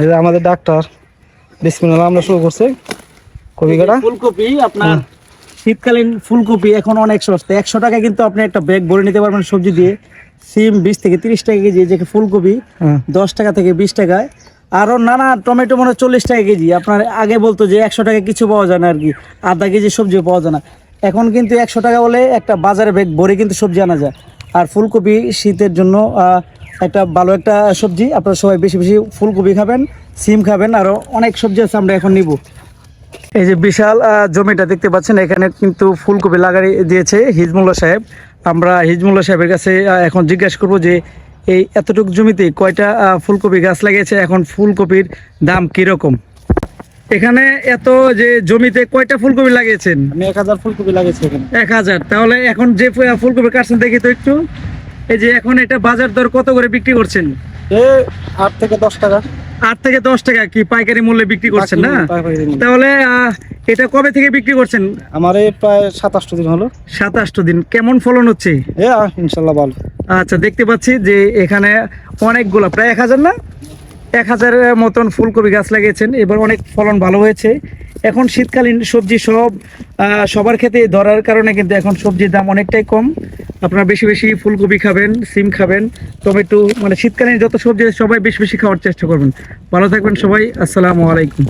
এই যে আমাদের ডাক্তার বিসমিল্লাহ আমরা শুরু করছি। কবি কাটা? ফুলকপি আপনার শীতকালীন ফুলকপি এখন অনেক সস্তা। একশো টাকা কিন্তু আপনি একটা ব্যাগ ভরে নিতে পারবেন সবজি দিয়ে। সিম বিশ থেকে তিরিশ টাকা কেজি যে ফুলকপি দশ টাকা থেকে বিশ টাকায় আরও নানা টমেটো মনে হয় চল্লিশ টাকা কেজি। আপনার আগে বলতো যে একশো টাকা কিছু পাওয়া যায় না আর কি। আধা কেজি সবজিও পাওয়া যায় না। এখন কিন্তু একশো টাকা বলে একটা বাজারে ব্যাগ ভরে কিন্তু সবজি আনা যায়। আর ফুলকপি শীতের জন্য একটা ভালো একটা সবজি। আপনারা সবাই বেশি বেশি ফুলকপি খাবেন সিম খাবেন আরও অনেক সবজি আছে আমরা এখন নিব। এই যে বিশাল জমিটা দেখতে পাচ্ছেন এখানে কিন্তু ফুলকপি লাগাই দিয়েছে হিজমুল্লাহ সাহেব। আমরা হিজমুল্লাহ সাহেবের কাছে এখন জিজ্ঞাসা করব যে এই এতটুকু জমিতে কয়টা ফুলকপি গাছ লাগিয়েছে এখন ফুলকপির দাম কীরকম? এখানে এত যে জমিতে কয়টা ফুলকপি লাগিয়েছেন? আমি এক হাজার ফুলকপি লাগিয়েছি এখানে। এক হাজার। তাহলে এখন যে ফুলকপি কাটছেন দেখি তো একটু। এই যে এখন এটা বাজার দর কত করে বিক্রি করছেন? এ আট থেকে দশ টাকা। আট থেকে দশ টাকা কি পাইকারি মূল্যে বিক্রি করছেন না। তাহলে এটা কবে থেকে বিক্রি করছেন? আমার এই প্রায় সাতাশটো দিন হলো। সাতাশটো দিন। কেমন ফলন হচ্ছে? ইনশাল্লাহ ভালো। আচ্ছা দেখতে পাচ্ছি যে এখানে অনেকগুলো প্রায় এক হাজার না? এক হাজারের মতন ফুলকপি গাছ লাগিয়েছেন। এবার অনেক ফলন ভালো হয়েছে। এখন শীতকালীন সবজি সব আহ, সবার ক্ষেত্রে ধরার কারণে কিন্তু এখন সবজির দাম অনেকটাই কম। আপনারা বেশি বেশি ফুলকপি খাবেন, সিম খাবেন, টমেটো মানে শীতকালীন যত সবজি সবাই বেশি বেশি খাওয়ার চেষ্টা করবেন। ভালো থাকবেন সবাই, আসসালামু আলাইকুম।